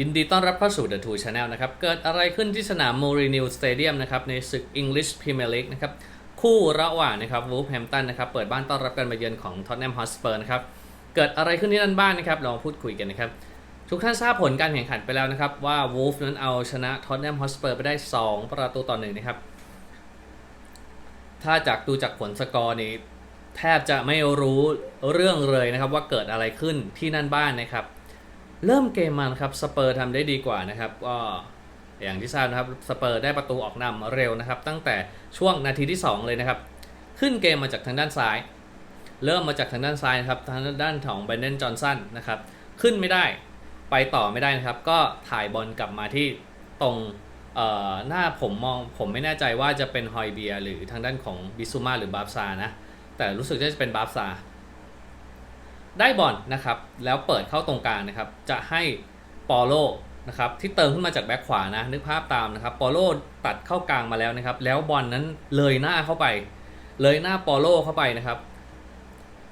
ยินดีต้อนรับเข้าสู่ The Two Channel นะครับ เกิดอะไรขึ้นที่สนาม m o r i n e w Stadium นะครับ ในศึก English Premier League นะครับ คู่ระหว่างนะครับ Wolverhampton นะครับ เปิดบ้านต้อนรับการมาเยือนของ Tottenham Hotspur นะครับ เกิดอะไรขึ้นที่นั่นบ้างนะครับเรามาพูดคุยกันนะครับ ทุกท่านทราบผลการแข่งขันไปแล้วนะครับ ว่า Wolf นั้นเอาชนะ Tottenham Hotspur ไปได้ 2 ประตูต่อหนึ่งนะครับ ถ้าจากดูจากผลสกอร์นี่แทบจะไม่รู้เรื่องเลยนะครับว่าเกิดอะไรขึ้นที่นั่นบ้านนะครับ เริ่มเกมมานะครับสเปอร์ทำได้ดีกว่านะครับก็อย่างที่ทราบนะครับสเปอร์ได้ประตูออกนำเร็วนะครับ ตั้งแต่ช่วงนาทีที่ 2 เลยนะครับ ขึ้นเกมมาจากทางด้านซ้าย เริ่มมาจากทางด้านซ้ายนะครับทางด้านของเบนเดนจอห์นสันนะครับขึ้นไม่ได้ไปต่อไม่ได้นะครับ ก็ถ่ายบอลกลับมาที่ตรงหน้าผมมองผมไม่แน่ใจว่าจะเป็นฮอยเบียหรือทางด้านของบิซูมาหรือบาฟซานะแต่รู้สึกจะเป็นบาฟซา ได้บอลนะครับแล้วเปิดเข้าตรงกลางนะครับจะให้ปอโลนะครับที่เติมขึ้นมาจากแบ็คขวานะนึกภาพตามนะครับปอโลตัดเข้ากลางมาแล้วนะครับแล้วบอลนั้นเลยหน้าเข้าไป เลยหน้าปอโลเข้าไปนะครับ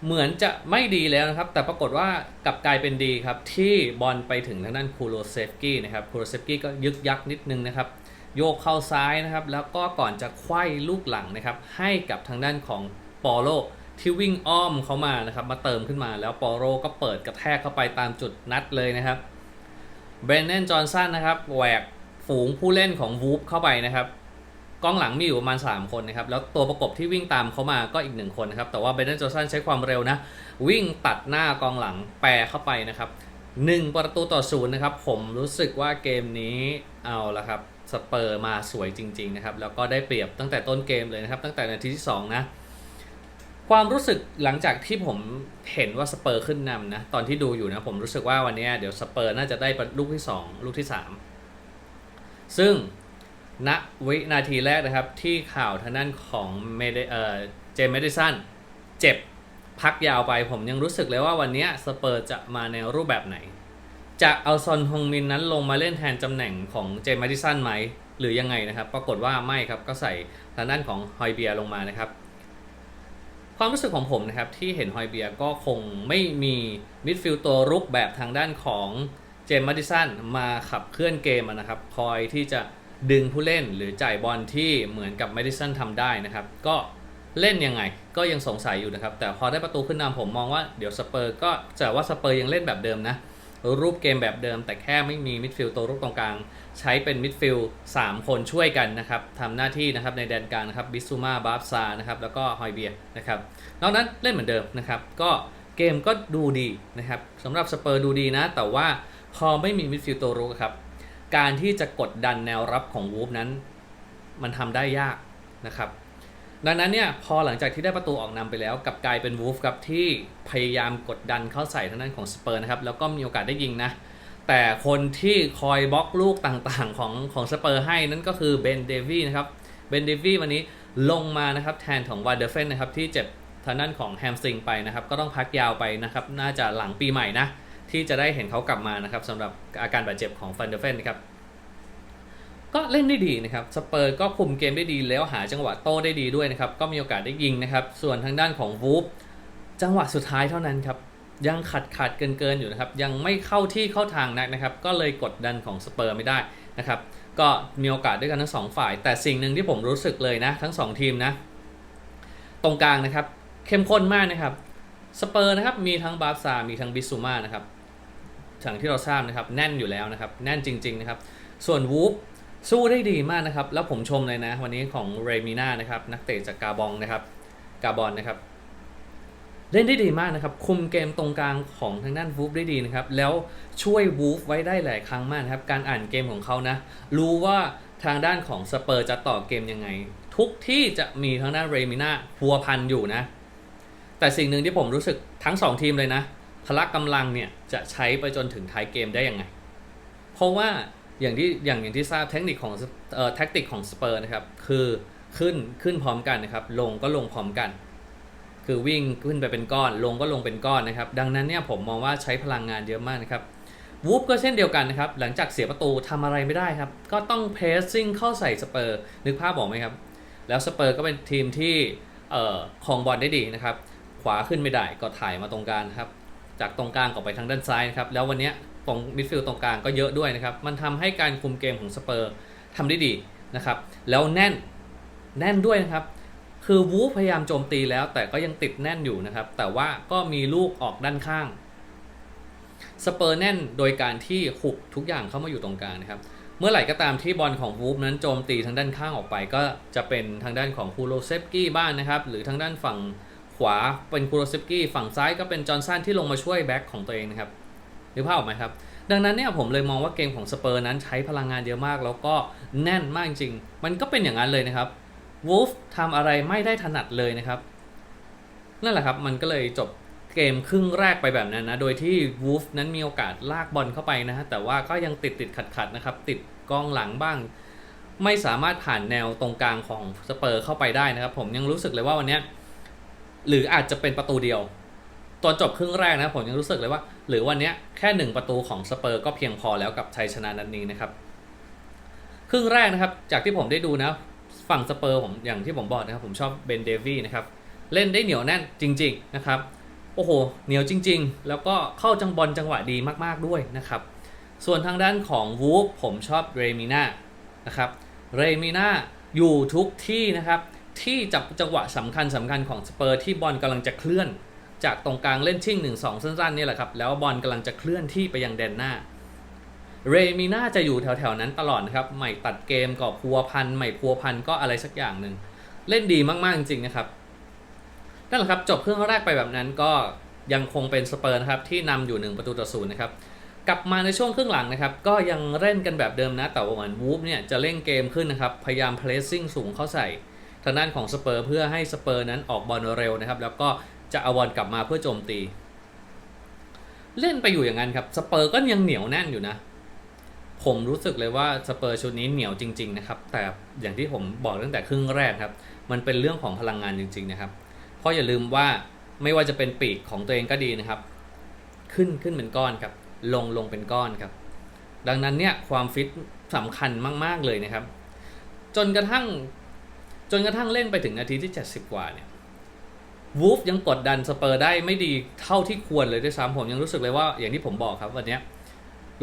เหมือนจะไม่ดีแล้วนะครับ แต่ปรากฏว่ากลับกลายเป็นดีครับที่บอลไปถึงทางด้านคูโรเซฟกี้นะครับคูโรเซฟกี้ก็ยึกยักนิดนึงนะครับโยกเข้าซ้ายนะครับแล้วก็ก่อนจะไขว้ลูกหลังนะครับให้กับทางด้านของปอโล ที่วิ่งอ้อมเขามานะครับ มาเติมขึ้นมาแล้วปอโรก็เปิดกระแทกเข้าไปตามจุดนัดเลยนะครับเบรนเนนจอห์นสันนะครับแหวกฝูงผู้เล่นของวูฟเข้าไปนะครับกองหลังมีอยู่ประมาณ 3 คนนะครับ แล้วตัวประกบที่วิ่งตามเขามาก็อีกหนึ่งคนนะครับ แต่ว่าเบรนเนนจอห์นสันใช้ความเร็วนะ วิ่งตัดหน้ากองหลังแปรเข้าไปนะครับหนึ่งประตูต่อศูนย์นะครับ ผมรู้สึกว่าเกมนี้เอาละครับสเปอร์มาสวยจริง ๆ นะครับ แล้วก็ได้เปรียบตั้งแต่ต้นเกมเลยนะครับ ตั้งแต่นาทีที่ 2 นะ ความรู้สึกหลังจากที่ผมเห็นว่าสเปอร์ขึ้นนำนะ ตอนที่ดูอยู่นะ ผมรู้สึกว่าวันนี้เดี๋ยวสเปอร์น่าจะได้ลูกที่ 2 ลูกที่ 3 ซึ่งณวินาทีแรกนะครับที่ข่าวทางด้านของเมเดเอ่อเจมเมดิสันเจ็บพักยาวไปผมยังรู้สึกเลยว่าวันนี้สเปอร์จะมาในรูปแบบไหน จะเอาซอนฮงมินนั้นลงมาเล่นแทนตำแหน่งของเจมเมดิสันไหม หรือยังไงนะครับ ปรากฏว่าไม่ครับก็ใส่ทางด้านของฮอยเบียลงมานะครับ ความรู้สึกของผมนะครับ ที่เห็นฮอยเบียก็คงไม่มีมิดฟิลด์ตัวรุกแบบทางด้านของเจมส์มาดิสันมาขับเคลื่อนเกมนะครับ คอยที่จะดึงผู้เล่นหรือจ่ายบอลที่เหมือนกับมาดิสันทำได้นะครับ ก็เล่นยังไงก็ยังสงสัยอยู่นะครับ แต่พอได้ประตูขึ้นนำผมมองว่าเดี๋ยวสเปอร์ก็จะว่าสเปอร์ยังเล่นแบบเดิมนะรูปเกมแบบเดิม แต่แค่ไม่มีมิดฟิลด์ตัวรุกตรงกลาง ใช้เป็นมิดฟิลด์3คนช่วยกันนะครับทำหน้าที่นะครับในแดนกลางนะครับบิซูมาบาฟซานะครับแล้วก็ฮอยเบียนะครับนอกนั้นเล่นเหมือนเดิมนะครับก็เกมก็ดูดีนะครับสำหรับสเปอร์ดูดีนะ แต่ว่าพอไม่มีมิดฟิลด์ตัวรุกครับการที่จะกดดันแนวรับของวูฟนั้น มันทำได้ยากนะครับดังนั้นเนี่ยพอหลังจากที่ได้ประตูออกนำไปแล้วกับกลายเป็นวูฟครับที่พยายามกดดันเข้าใส่ทางด้านของสเปอร์นะครับแล้วก็มีโอกาสได้ยิงนะ แต่คนที่คอยบล็อกลูกต่างๆ ของของสเปอร์ให้นั่นก็คือเบนเดวี่นะครับเบนเดวี่วันนี้ลงมานะครับแทนของวาเดเฟนนะครับที่เจ็บทางด้านของแฮมสตริงไปนะครับ ก็ต้องพักยาวไปนะครับ น่าจะหลังปีใหม่นะ ที่จะได้เห็นเขากลับมานะครับสำหรับอาการบาดเจ็บของฟันเดเฟนนะครับก็เล่นได้ดีนะครับสเปอร์ก็คุมเกมได้ดีแล้วหาจังหวะโต้ได้ดีด้วยนะครับ ก็มีโอกาสได้ยิงนะครับ ส่วนทางด้านของวูฟจังหวะสุดท้ายเท่านั้นครับ ยังขัดขัดเกินเกินอยู่นะครับ ยังไม่เข้าที่เข้าทางนักนะครับ ก็เลยกดดันของสเปอร์ไม่ได้นะครับ ก็มีโอกาสด้วยกันทั้งสองฝ่าย แต่สิ่งหนึ่งที่ผมรู้สึกเลยนะ ทั้งสองทีมนะ ตรงกลางนะครับ เข้มข้นมากนะครับ สเปอร์นะครับ มีทั้งบาร์ซา มีทั้งบิสซูมานะครับอย่างที่เราทราบนะครับ แน่นอยู่แล้วนะครับ แน่นจริง ๆ นะครับ ส่วนวูฟสู้ได้ดีมากนะครับ แล้วผมชมเลยนะ วันนี้ของเรมิน่านะครับ นักเตะจากกาบองนะครับ กาบอนนะครับ เล่นได้ดีมากนะครับ คุมเกมตรงกลางของทางด้านวูฟได้ดีนะครับ แล้วช่วยวูฟไว้ได้หลายครั้งมากนะครับ การอ่านเกมของเขานะ รู้ว่าทางด้านของสเปอร์จะต่อเกมยังไง ทุกที่จะมีทางด้านเรมิน่าพัวพันอยู่นะ แต่สิ่งหนึ่งที่ผมรู้สึกทั้ง 2 ทีมเลยนะ พละกำลังเนี่ยจะใช้ไปจนถึงท้ายเกมได้ยังไง เพราะว่าอย่างที่อย่างอย่างที่ทราบเทคนิคของเอ่อแท็กติกของสเปอร์นะครับคือขึ้นขึ้นพร้อมกันนะครับ ลงก็ลงพร้อมกัน คือวิ่งขึ้นไปเป็นก้อน ลงก็ลงเป็นก้อนนะครับ ดังนั้นเนี่ยผมมองว่าใช้พลังงานเยอะมากนะครับวูฟก็เช่นเดียวกันนะครับ หลังจากเสียประตูทำอะไรไม่ได้ครับ ก็ต้องเพรสซิ่งเข้าใส่สเปอร์ นึกภาพบอกไหมครับ แล้วสเปอร์ก็เป็นทีมที่เอ่อครองบอลได้ดีนะครับ ขวาขึ้นไม่ได้ก็ถ่ายมาตรงกลางครับ จากตรงกลางออกไปทางด้านซ้ายนะครับ แล้ววันนี้ตรงมิดฟิลด์ตรงกลางก็เยอะด้วยนะครับ มันทำให้การคุมเกมของสเปอร์ทำได้ดีนะครับ แล้วแน่น แน่นด้วยนะครับ คือวูฟพยายามโจมตีแล้ว แต่ก็ยังติดแน่นอยู่นะครับ แต่ว่าก็มีลูกออกด้านข้างสเปอร์แน่นโดยการที่หุบทุกอย่างเข้ามาอยู่ตรงกลางนะครับ เมื่อไหร่ก็ตามที่บอลของวูฟนั้นโจมตีทางด้านข้างออกไป ก็จะเป็นทางด้านของคูโรเซฟกี้บ้างนะครับ หรือทางด้านฝั่งขวาเป็นคูโรเซฟกี้ฝั่งซ้ายก็เป็นจอห์นสันที่ลงมาช่วยแบ็คของตัวเองนะครับนึกภาพออกไหมครับ ดังนั้นเนี่ยผมเลยมองว่าเกมของสเปอร์นั้นใช้พลังงานเยอะมาก แล้วก็แน่นมากจริง มันก็เป็นอย่างนั้นเลยนะครับ วูฟทำอะไรไม่ได้ถนัดเลยนะครับ นั่นแหละครับ มันก็เลยจบเกมครึ่งแรกไปแบบนั้นนะ โดยที่วูฟนั้นมีโอกาสลากบอลเข้าไปนะฮะ แต่ว่าก็ยังติดติดขัดขัดนะครับ ติดกองหลังบ้าง ไม่สามารถผ่านแนวตรงกลางของสเปอร์เข้าไปได้นะครับ ผมยังรู้สึกเลยว่าวันนี้หรืออาจจะเป็นประตูเดียวตอนจบครึ่งแรกนะผมยังรู้สึกเลยว่า หรือวันนี้แค่หนึ่งประตูของสเปอร์ก็เพียงพอแล้วกับชัยชนะนัดนี้นะครับ ครึ่งแรกนะครับ จากที่ผมได้ดูนะ ฝั่งสเปอร์ผมอย่างที่ผมบอกนะครับ ผมชอบเบนเดวี่นะครับ เล่นได้เหนียวแน่นจริง ๆ นะครับ โอ้โห เหนียวจริง ๆ แล้วก็เข้าจังบอลจังหวะดีมากๆด้วยนะครับ ส่วนทางด้านของวูฟผมชอบเรมิน่านะครับเรมิน่าอยู่ทุกที่นะครับ ที่จับจังหวะสำคัญสำคัญของสเปอร์ที่บอลกำลังจะเคลื่อน จากตรงกลางเล่นชิ่ง 1 2 สั้นๆนี่แหละครับ แล้วบอลกำลังจะเคลื่อนที่ไปยังแดนหน้า เรมิน่าจะอยู่แถวๆนั้นตลอดนะครับ ใหม่ตัดเกมก็พัวพัน ใหม่พัวพันก็อะไรสักอย่างหนึ่ง เล่นดีมากๆจริงๆนะครับ นั่นแหละครับ จบเครื่องแรกไปแบบนั้นก็ยังคงเป็นสเปอร์นะครับ ที่นำอยู่ 1 ประตูต่อศูนย์นะครับ กลับมาในช่วงครึ่งหลังนะครับ ก็ยังเล่นกันแบบเดิมนะ แต่ว่าเหมือนวูฟเนี่ยจะเล่นเกมขึ้นนะครับ พยายามเพลสซิ่งสูงเข้าใส่ทางด้านของสเปอร์เพื่อให้สเปอร์นั้นออกบอลเร็วนะครับ แล้วก็จะเอาบอลกลับมาเพื่อโจมตี เล่นไปอยู่อย่างนั้นครับ สเปอร์ก็ยังเหนียวแน่นอยู่นะ ผมรู้สึกเลยว่าสเปอร์ชุดนี้เหนียวจริง ๆ นะครับ แต่อย่างที่ผมบอกตั้งแต่ครึ่งแรกครับ มันเป็นเรื่องของพลังงานจริง ๆ นะครับ เพราะอย่าลืมว่าไม่ว่าจะเป็นปีกของตัวเองก็ดีนะครับ ขึ้นขึ้นเป็นก้อนครับ ลงลงเป็นก้อนครับ ดังนั้นเนี่ยความฟิตสำคัญมาก ๆ เลยนะครับ จนกระทั่ง จนกระทั่งเล่นไปถึงนาทีที่ 70 กว่าเนี่ยวูฟยังกดดันสเปอร์ได้ไม่ดีเท่าที่ควรเลยด้วยซ้ำผมยังรู้สึกเลยว่าอย่างที่ผมบอกครับวันนี้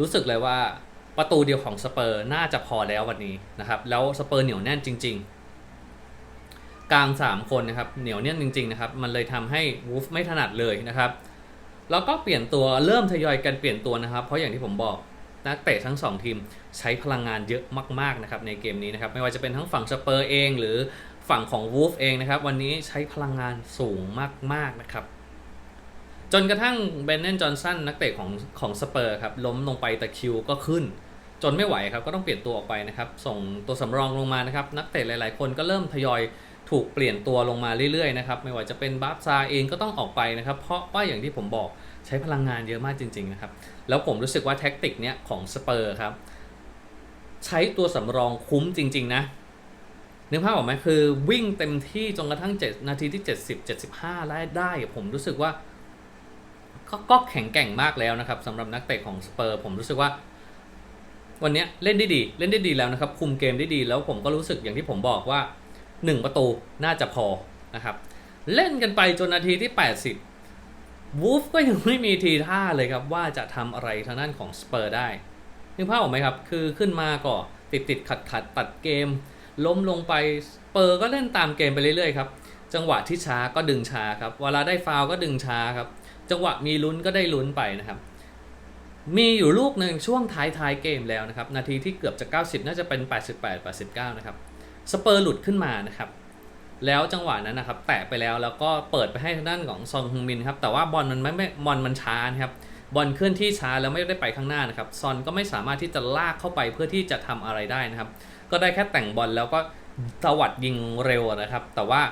รู้สึกเลยว่า ประตูเดียวของสเปอร์น่าจะพอแล้ววันนี้นะครับ แล้วสเปอร์เหนียวแน่นจริง ๆ กลาง 3 คนนะครับเหนียวแน่นจริงๆนะครับมันเลยทำให้วูฟไม่ถนัดเลยนะครับแล้วก็เปลี่ยนตัวเริ่มทยอยกันเปลี่ยนตัวนะครับ เพราะอย่างที่ผมบอกนักเตะทั้ง 2 ทีมใช้พลังงานเยอะมากๆนะครับในเกมนี้นะครับไม่ว่าจะเป็นทั้งฝั่งสเปอร์เอง หรือฝั่งของวูฟเองนะครับวันนี้ใช้พลังงานสูงมากๆนะครับ จนกระทั่งเบนเนนจอห์นสันนักเตะของของสเปอร์ครับล้มลงไปแต่คิวก็ขึ้น จนไม่ไหวครับก็ต้องเปลี่ยนตัวออกไปนะครับ ส่งตัวสำรองลงมานะครับ นักเตะหลาย ๆ คนก็เริ่มทยอยถูกเปลี่ยนตัวลงมาเรื่อย ๆ นะครับ ไม่ว่าจะเป็นบาร์ซาเองก็ต้องออกไปนะครับ เพราะว่าอย่างที่ผมบอกใช้พลังงานเยอะมากจริง ๆ นะครับ แล้วผมรู้สึกว่าแท็กติกเนี้ยของสเปอร์ครับใช้ตัวสำรองคุ้มจริง ๆ นะนึกภาพออกไหมคือวิ่งเต็มที่จนกระทั่ง 7 นาทีที่ 70 75 ได้ได้ ผมรู้สึกว่า ก็ก็แข็งแกร่งมากแล้วนะครับสำหรับนักเตะของสเปอร์ผมรู้สึกว่า วันนี้เล่นได้ดี เล่นได้ดีแล้วนะครับ คุมเกมได้ดีแล้วผมก็รู้สึกอย่างที่ผมบอกว่า 1 ประตูน่าจะพอนะครับ เล่นกันไปจนนาทีที่ 80วูฟก็ยังไม่มีทีท่าเลยครับ ว่าจะทำอะไรทางด้านของสเปอร์ได้นึกภาพออกไหมครับ คือขึ้นมาก็ติดติดขัดขัดตัดเกม ล้มลงไปสเปอร์ก็เล่นตามเกมไปเรื่อยๆครับจังหวะที่ช้าก็ดึงช้าครับเวลาได้ฟาวก็ดึงช้าครับ จังหวะมีลุ้นก็ได้ลุ้นไปนะครับ มีอยู่ลูกหนึ่งช่วงท้ายท้ายๆเกมแล้วนะครับ นาทีที่เกือบจะ 90 น่าจะเป็น 88 89 นะครับสเปอร์หลุดขึ้นมานะครับ แล้วจังหวะนั้นนะครับ แตะไปแล้วแล้วก็เปิดไปให้ทางด้านของซองฮึงมินครับแต่ว่าบอลมันไม่ไม่บอลมันช้านะครับบอลเคลื่อนที่ช้าแล้วไม่ได้ไปข้างหน้านะครับ ซอนก็ไม่สามารถที่จะลากเข้าไปเพื่อที่จะทำอะไรได้นะครับ ก็ได้แค่แต่งบอลแล้วก็ตวัดยิงเร็วนะครับ แต่ว่า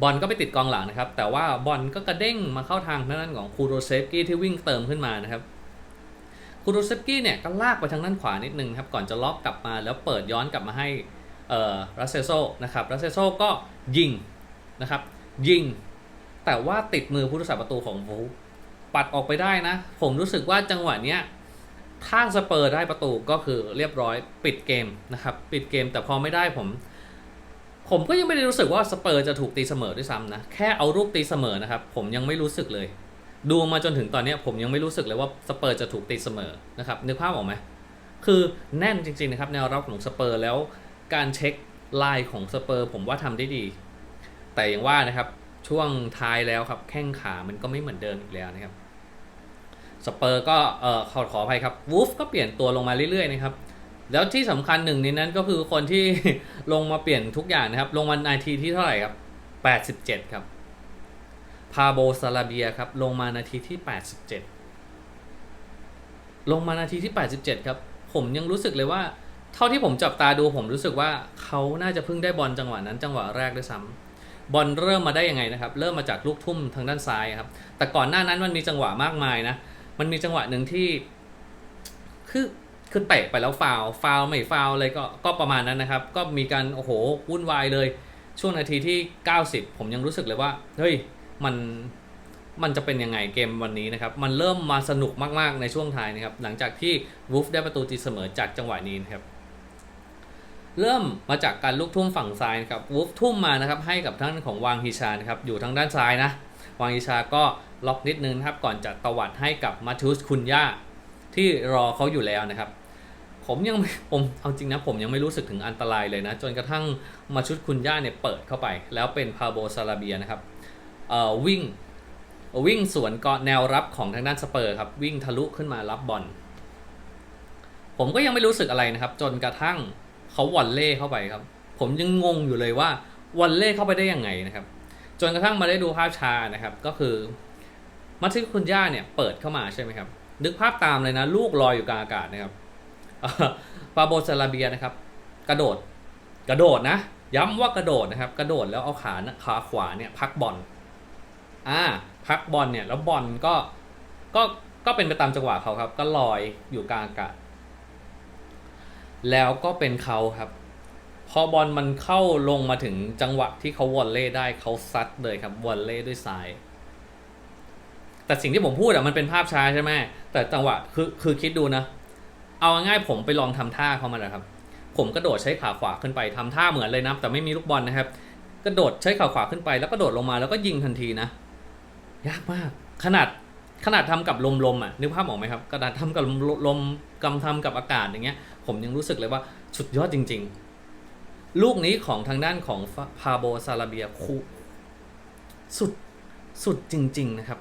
บอลก็ไปติดกองหลังนะครับ แต่ว่าบอลก็กระเด้งมาเข้าทางทางด้านของคูโรเซฟกี้ที่วิ่งเติมขึ้นมานะครับคูโรเซฟกี้เนี่ยก็ลากไปทางด้านขวานิดนึงครับก่อนจะล็อกกลับมาแล้วเปิดย้อนกลับมาให้เอ่อรัสเซโซนะครับรัสเซโซก็ยิงนะครับยิง แต่ว่าติดมือผู้รักษาประตูของวูปัดออกไปได้นะ ผมรู้สึกว่าจังหวะเนี้ยถ้าสเปอร์ได้ประตูก็คือเรียบร้อยปิดเกมนะครับปิดเกมแต่พอไม่ได้ผม ผมก็ยังไม่ได้รู้สึกว่าสเปอร์จะถูกตีเสมอด้วยซ้ำนะ แค่เอาลูกตีเสมอนะครับ ผมยังไม่รู้สึกเลย ดูมาจนถึงตอนนี้ผมยังไม่รู้สึกเลยว่าสเปอร์จะถูกตีเสมอนะครับนึกภาพออกไหมคือแน่นจริงๆนะครับแนวรับของสเปอร์แล้วการเช็คไลน์ของสเปอร์ ผมว่าทำได้ดี แต่อย่างว่านะครับช่วงท้ายแล้วครับแข้งขามันก็ไม่เหมือนเดิมอีกแล้วนะครับสเปอร์ก็เออขอขออภัยครับวูฟก็เปลี่ยนตัวลงมาเรื่อยๆนะครับ แล้วที่สำคัญหนึ่งในนั้นก็คือคนที่ลงมาเปลี่ยนทุกอย่างนะครับ ลงมานาทีที่เท่าไหร่ครับ87ครับ พาโบซาลาเบียครับ ลงมานาทีที่87ลงมานาทีที่87ครับ ผมยังรู้สึกเลยว่า เท่าที่ผมจับตาดูผมรู้สึกว่าเขาน่าจะเพิ่งได้บอลจังหวะนั้นจังหวะแรกด้วยซ้ำบอลเริ่มมาได้ยังไงนะครับ เริ่มมาจากลูกทุ่มทางด้านซ้ายครับ แต่ก่อนหน้านั้นมันมีจังหวะมากมายนะ มันมีจังหวะหนึ่งที่ คือ คือเตะไปแล้วฟาวฟาวไม่ฟาวเลยก็ก็ประมาณนั้นนะครับ ก็มีการโอ้โหวุ่นวายเลย ช่วงนาทีที่ 90 ผมยังรู้สึกเลยว่าเฮ้ยมันมันจะเป็นยังไงเกมวันนี้นะครับ มันเริ่มมาสนุกมากๆในช่วงท้ายนะครับ หลังจากที่วูฟได้ประตูตีเสมอจากจังหวะนี้นะครับ เริ่มมาจากการลูกทุ่มฝั่งซ้ายนะครับวูฟทุ่มมานะครับให้กับท่านของวางฮิชานะครับอยู่ทางด้านซ้ายนะ วางฮิชาก็ล็อกนิดนึงนะครับ ก่อนจะตวัดให้กับมาทูสคุนย่าที่รอเขาอยู่แล้วนะครับ ผมยังผมเอาจริงนะผมยังไม่รู้สึกถึงอันตรายเลยนะ จนกระทั่งมาชุดคุณย่าเนี่ยเปิดเข้าไป แล้วเป็นพาโบซาลาเบียนะครับเอ่อวิ่งวิ่งสวนเกาะแนวรับของทางด้านสเปอร์ครับ วิ่งทะลุขึ้นมารับบอลผมก็ยังไม่รู้สึกอะไรนะครับ จนกระทั่งเขาวอลเล่เข้าไปครับ ผมยังงงอยู่เลยว่าวอลเล่เข้าไปได้ยังไงนะครับ จนกระทั่งมาได้ดูภาพชานะครับ ก็คือมาชุดคุณย่าเนี่ยเปิดเข้ามาใช่ไหมครับนึกภาพตามเลยนะ ลูกลอยอยู่กลางอากาศนะครับ ปาโบซาลาเบียนะครับ กระโดด กระโดดนะ ย้ำว่ากระโดดนะครับ กระโดดแล้วเอาขาขาขวาเนี่ยพักบอล อ่า พักบอลเนี่ยแล้วบอลก็ ก็ ก็เป็นไปตามจังหวะเขาครับ ก็ลอยอยู่กลางอากาศ แล้วก็เป็นเขาครับ พอบอลมันเข้าลงมาถึงจังหวะที่เขาวอลเล่ได้เขาซัดเลยครับวอลเล่ด้วยซ้ายแต่สิ่งที่ผมพูดอะมันเป็นภาพช้าใช่ไหมแต่จังหวะคือคือคิดดูนะ เอาง่ายผมไปลองทำท่าเขามาแล้วครับ ผมกระโดดใช้ขาขวาขึ้นไปทำท่าเหมือนเลยนะแต่ไม่มีลูกบอลนะครับ กระโดดใช้ขาขวาขึ้นไป แล้วก็โดดลงมาแล้วก็ยิงทันทีนะ ยากมาก ขนาดขนาดทำกับลมลมๆอะนึกภาพออกไหมครับขนาดทำกับลมลมกำทำกับอากาศอย่างเงี้ย ผมยังรู้สึกเลยว่าสุดยอดจริง ๆ ลูกนี้ของทางด้านของพาโบซาลาเบียคูสุดสุดจริง ๆ นะครับ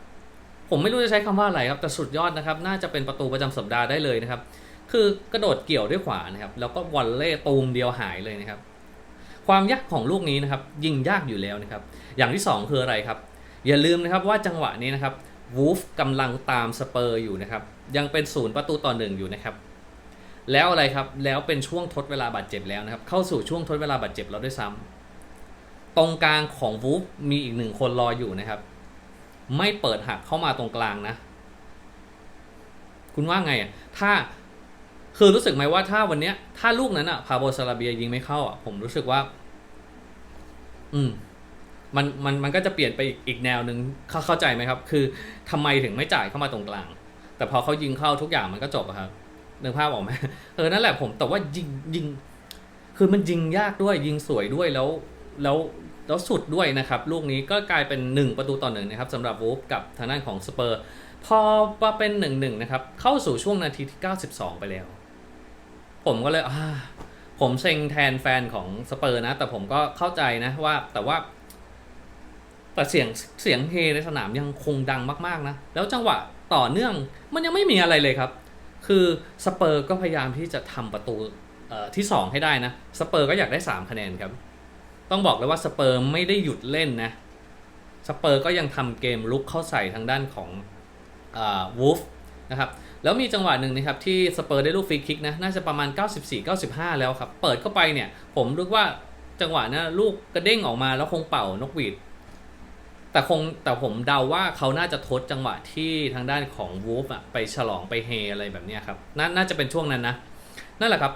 ผมไม่รู้จะใช้คำว่าอะไรครับ แต่สุดยอดนะครับ น่าจะเป็นประตูประจำสัปดาห์ได้เลยนะครับ คือกระโดดเกี่ยวด้วยขวานะครับ แล้วก็วอลเล่ตูมเดียวหายเลยนะครับ ความยากของลูกนี้นะครับ ยิงยากอยู่แล้วนะครับ อย่างที่ 2 คืออะไรครับ อย่าลืมนะครับว่าจังหวะนี้นะครับวูฟกำลังตามสเปอร์อยู่นะครับ ยังเป็นศูนย์ประตูต่อหนึ่งอยู่นะครับ แล้วอะไรครับ แล้วเป็นช่วงทดเวลาบาดเจ็บแล้วนะครับ เข้าสู่ช่วงทดเวลาบาดเจ็บแล้วด้วยซ้ำตรงกลางของวูฟมีอีกหนึ่งคนรออยู่นะครับ ไม่เปิดหักเข้ามาตรงกลางนะ คุณว่าไงอะถ้า คือรู้สึกไหมว่าถ้าวันเนี้ย ถ้าลูกนั้นอะพาโบซาลาเบียยิงไม่เข้าอะผมรู้สึกว่า อืม มันมันมันก็จะเปลี่ยนไปอีกอีกแนวหนึ่งเข้าเข้าใจไหมครับ คือทำไมถึงไม่จ่ายเข้ามาตรงกลาง แต่พอเขายิงเข้าทุกอย่างมันก็จบอะครับนึกภาพออกไหมเออนั่นแหละผมแต่ว่ายิงยิง คือมันยิงยากด้วย ยิงสวยด้วยแล้ว แล้วแล้วสุดด้วยนะครับ ลูกนี้ก็กลายเป็น 1 ประตูต่อหนึ่งนะครับสำหรับวูฟกับทางด้านของสเปอร์ พอมาเป็น1นหนึ่งนะครับเข้าสู่ช่วงนาทีที่ 92 ไปแล้ว ผมก็เลยผมเซ็งแทนแฟนของสเปอร์นะ แต่ผมก็เข้าใจนะว่า แต่ว่า แต่เสียงเสียงเฮในสนามยังคงดังมากๆนะ แล้วจังหวะต่อเนื่องมันยังไม่มีอะไรเลยครับ คือสเปอร์ก็พยายามที่จะทำประตูเอ่อที่ 2 ให้ได้นะ สเปอร์ก็อยากได้ 3 คะแนนครับ ต้องบอกเลยว่าสเปอร์ไม่ได้หยุดเล่นนะ สเปอร์ก็ยังทำเกมลุกเข้าใส่ทางด้านของวูฟนะครับ แล้วมีจังหวะหนึ่งนะครับที่สเปอร์ได้ลูกฟรีคิกนะน่าจะประมาณ 94-95 แล้วครับ เปิดเข้าไปเนี่ย ผมรู้ว่าจังหวะนั้นลูกกระเด้งออกมาแล้วคงเป่านกหวีดแต่คงแต่ผมเดาว่าเขาน่าจะทดจังหวะที่ทางด้านของวูฟอะไปฉลองไปเฮอะไรแบบนี้ครับนน่าจะเป็นช่วงนั้นนะนั่นแหละครับ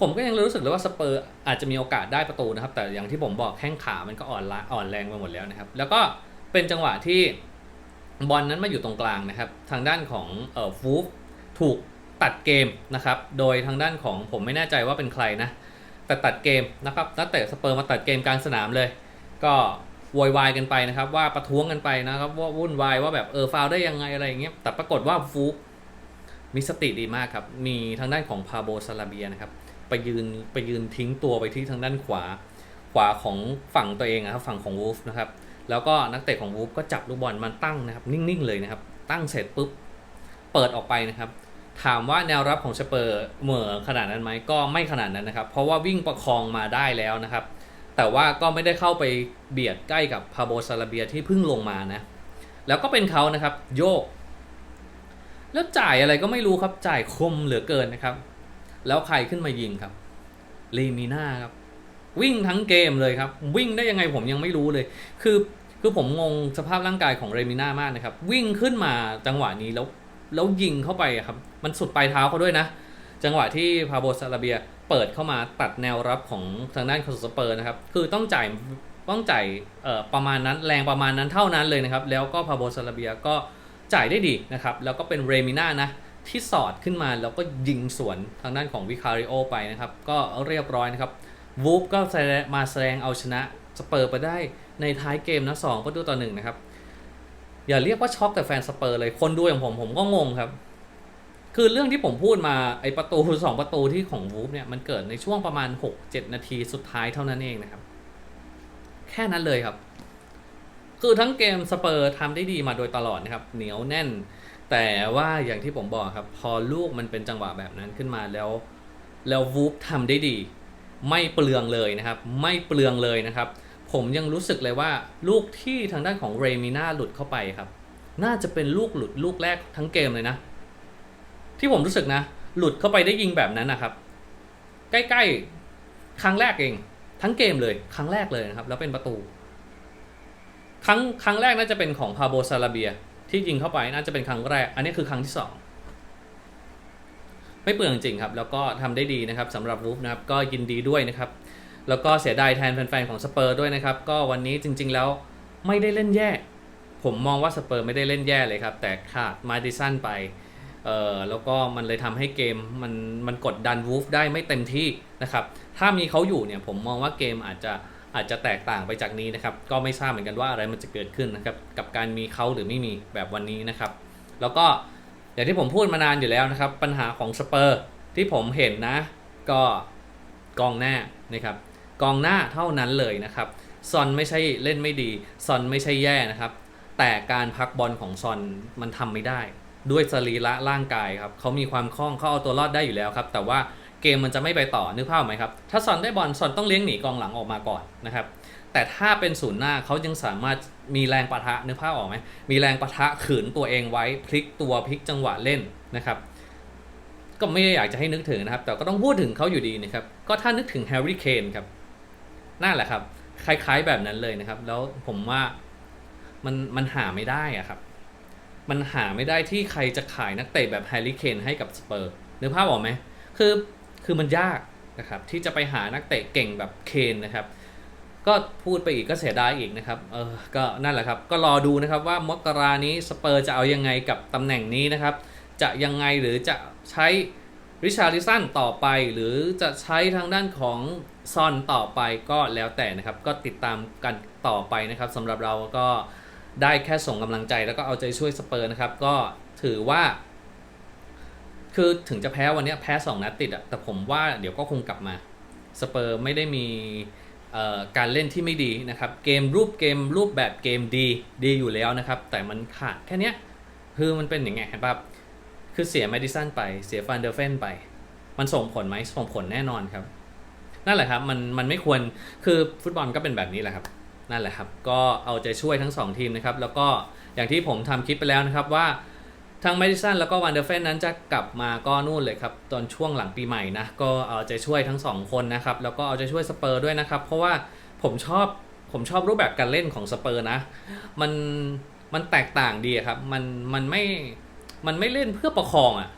ผมก็ยังรู้สึกเลยว่าสเปอร์อาจจะมีโอกาสได้ประตูนะครับ แต่อย่างที่ผมบอกแข้งขามันก็อ่อนละอ่อนแรงไปหมดแล้วนะครับ แล้วก็เป็นจังหวะที่ บอลนั้นมาอยู่ตรงกลางนะครับ ทางด้านของเอ่อฟูฟถูกตัดเกมนะครับ โดยทางด้านของผมไม่แน่ใจว่าเป็นใครนะ แต่ตัดเกมนะครับนักเตะสเปอร์มาตัดเกมกลางสนามเลย ก็โวยวายกันไปนะครับ ว่าประท้วงกันไปนะครับ ว่าวุ่นวายว่าแบบเออฟาวได้ยังไงอะไรอย่างเงี้ยแต่ปรากฏว่าฟูกมีสติดีมากครับ มีทางด้านของพาโบซาลาเบียนะครับไปยืนไปยืนทิ้งตัวไปที่ทางด้านขวาขวาของฝั่งตัวเองนะครับฝั่งของวูฟนะครับ แล้วก็นักเตะของวูฟก็จับลูกบอลมันตั้งนะครับ นิ่งๆเลยนะครับ ตั้งเสร็จปุ๊บเปิดออกไปนะครับ ถามว่าแนวรับของสเปอร์เหม่อขนาดนั้นไหมก็ไม่ขนาดนั้นนะครับ เพราะว่าวิ่งประคองมาได้แล้วนะครับ แต่ว่าก็ไม่ได้เข้าไปเบียดใกล้กับพาโบซาลาเบียที่เพิ่งลงมานะ แล้วก็เป็นเขานะครับ โยก แล้วจ่ายอะไรก็ไม่รู้ครับจ่ายคมเหลือเกินนะครับ แล้วใครขึ้นมายิงครับเลมิน่าครับ วิ่งทั้งเกมเลยครับ วิ่งได้ยังไงผมยังไม่รู้เลย คือคือผมงงสภาพร่างกายของเรมิน่ามากนะครับ วิ่งขึ้นมาจังหวะนี้แล้วแล้วยิงเข้าไปครับ มันสุดปลายเท้าเขาด้วยนะ จังหวะที่พาโบซาลาเบียเปิดเข้ามาตัดแนวรับของทางด้านคอนสเปอร์นะครับ คือต้องจ่ายต้องจ่ายเอ่อประมาณนั้นแรงประมาณนั้นเท่านั้นเลยนะครับ แล้วก็พาโบซาลาเบียก็จ่ายได้ดีนะครับ แล้วก็เป็นเรมิน่านะที่สอดขึ้นมาแล้วก็ยิงสวนทางด้านของวิคาริโอไปนะครับ ก็เรียบร้อยนะครับ วูฟก็มาแสดงเอาชนะสเปอร์ไปได้ในท้ายเกมนะสองประตูต่อหนึ่งนะครับ อย่าเรียกว่าช็อกแต่แฟนสเปอร์เลยคนดูอย่างผมผมก็งงครับ คือเรื่องที่ผมพูดมาไอประตูสองประตูที่ของวูฟเนี่ยมันเกิดในช่วงประมาณ 6-7 นาทีสุดท้ายเท่านั้นเองนะครับ แค่นั้นเลยครับ คือทั้งเกมสเปอร์ทำได้ดีมาโดยตลอดนะครับ เหนียวแน่น แต่ว่าอย่างที่ผมบอกครับ พอลูกมันเป็นจังหวะแบบนั้นขึ้นมาแล้ว แล้ววูฟทำได้ดี ไม่เปลืองเลยนะครับ ไม่เปลืองเลยนะครับ ผมยังรู้สึกเลยว่าลูกที่ทางด้านของเรมิน่าหลุดเข้าไปครับ น่าจะเป็นลูกหลุดลูกแรกทั้งเกมเลยนะ ที่ผมรู้สึกนะ หลุดเข้าไปได้ยิงแบบนั้นนะครับ ใกล้ๆ ครั้งแรกเอง ทั้งเกมเลย ครั้งแรกเลยนะครับ แล้วเป็นประตู ครั้งครั้งแรกน่าจะเป็นของพาโบซาลาเบีย ที่ยิงเข้าไปน่าจะเป็นครั้งแรก อันนี้คือครั้งที่สอง ไม่เปลืองจริงครับ แล้วก็ทำได้ดีนะครับสำหรับรูฟนะครับก็ยินดีด้วยนะครับ แล้วก็เสียดายแทนแฟนๆของสเปอร์ด้วยนะครับ ก็วันนี้จริง ๆ แล้วไม่ได้เล่นแย่ ผมมองว่าสเปอร์ไม่ได้เล่นแย่เลยครับ แต่ขาดมาดิสันไปเอ่อแล้วก็มันเลยทำให้เกมมันมันกดดันวูฟได้ไม่เต็มที่นะครับ ถ้ามีเขาอยู่เนี่ยผมมองว่าเกมอาจจะอาจจะแตกต่างไปจากนี้นะครับ ก็ไม่ทราบเหมือนกันว่าอะไรมันจะเกิดขึ้นนะครับ กับการมีเขาหรือไม่มีแบบวันนี้นะครับ แล้วก็ อย่างที่ผมพูดมานานอยู่แล้วนะครับ ปัญหาของสเปอร์ที่ผมเห็นนะ ก็กองหน้านะครับกองหน้าเท่านั้นเลยนะครับซอนไม่ใช่เล่นไม่ดีซอนไม่ใช่แย่นะครับ แต่การพักบอลของซอนมันทำไม่ได้ ด้วยสรีระร่างกายครับเขามีความคล่องเขาเอาตัวรอดได้อยู่แล้วครับ แต่ว่าเกมมันจะไม่ไปต่อนึกภาพไหมครับ ถ้าซอนได้บอลซอนต้องเลี้ยงหนีกองหลังออกมาก่อนนะครับ แต่ถ้าเป็นศูนย์หน้าเขายังสามารถ มีแรงปะทะนึกภาพออกไหมมีแรงปะทะขืนตัวเองไว้พลิกตัวพลิกจังหวะเล่นนะครับ ก็ไม่ได้อยากจะให้นึกถึงนะครับ แต่ก็ต้องพูดถึงเขาอยู่ดีนะครับ ก็ถ้านึกถึงแฮร์รี่เคนครับนั่นแหละครับ คล้ายๆแบบนั้นเลยนะครับ แล้วผมว่ามันมันหาไม่ได้อะครับ มันหาไม่ได้ที่ใครจะขายนักเตะแบบแฮร์รี่เคนให้กับสเปอร์นึกภาพออกไหมคือคือมันยากนะครับที่จะไปหานักเตะเก่งแบบเคนนะครับ ก็พูดไปอีกก็เสียดายอีกนะครับ เออ ก็นั่นแหละครับ ก็รอดูนะครับว่ามกรานี้สเปอร์จะเอายังไงกับตำแหน่งนี้นะครับ จะยังไงหรือจะใช้ริชาร์ลิสันต่อไป หรือจะใช้ทางด้านของซอนต่อไปก็แล้วแต่นะครับ ก็ติดตามกันต่อไปนะครับสำหรับเราก็ได้แค่ส่งกำลังใจแล้วก็เอาใจช่วยสเปอร์นะครับ ก็ถือว่า คือถึงจะแพ้วันนี้แพ้ 2 นัดติดอะแต่ผมว่าเดี๋ยวก็คงกลับมาสเปอร์ไม่ได้มี การเล่นที่ไม่ดีนะครับ เกมรูปเกมรูปแบบเกมดีดีอยู่แล้วนะครับ แต่มันขาดแค่นี้คือมันเป็นอย่างไงเห็นปะคือเสียแมดิสันไปเสียฟันเดอร์เฟนไป มันส่งผลไหมส่งผลแน่นอนครับ นั่นแหละครับมันมันไม่ควรคือฟุตบอลก็เป็นแบบนี้แหละครับ นั่นแหละครับ ก็เอาใจช่วยทั้ง 2 ทีมนะครับ แล้วก็อย่างที่ผมทำคลิปไปแล้วนะครับว่า ทั้งแมดิสันแล้วก็วันเดอร์เฟนนั้นจะกลับมาก็นู่นเลยครับ ตอนช่วงหลังปีใหม่นะ ก็เอาใจช่วยทั้ง 2 คนนะครับ แล้วก็เอาใจช่วยสเปอร์ด้วยนะครับ เพราะว่าผมชอบผมชอบรูปแบบการเล่นของสเปอร์นะ มันมันแตกต่างดีครับ มันมันไม่มันไม่เล่นเพื่อประคองอะ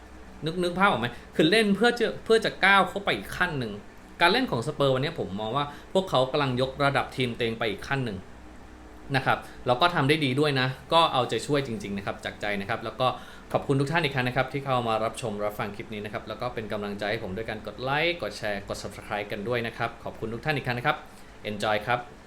นึกนึกภาพออกไหมคือเล่นเพื่อจะเพื่อจะก้าวเข้าไปอีกขั้นหนึ่ง การเล่นของสเปอร์วันนี้ผมมองว่าพวกเขากำลังยกระดับทีมเตวเองไปอีกขั้นหนึ่งนะครับแล้วก็ทำได้ดีด้วยนะ ก็เอาใจช่วยจริง ๆ นะครับ จากใจนะครับ แล้วก็ ขอบคุณทุกท่านอีกครั้งนะครับ ที่เข้ามารับชมรับฟังคลิปนี้นะครับ แล้วก็เป็นกำลังใจให้ผมด้วยการกดไลค์กดแชร์กด subscribe กันด้วยนะครับ ขอบคุณทุกท่านอีกครั้งนะครับ enjoy ครับ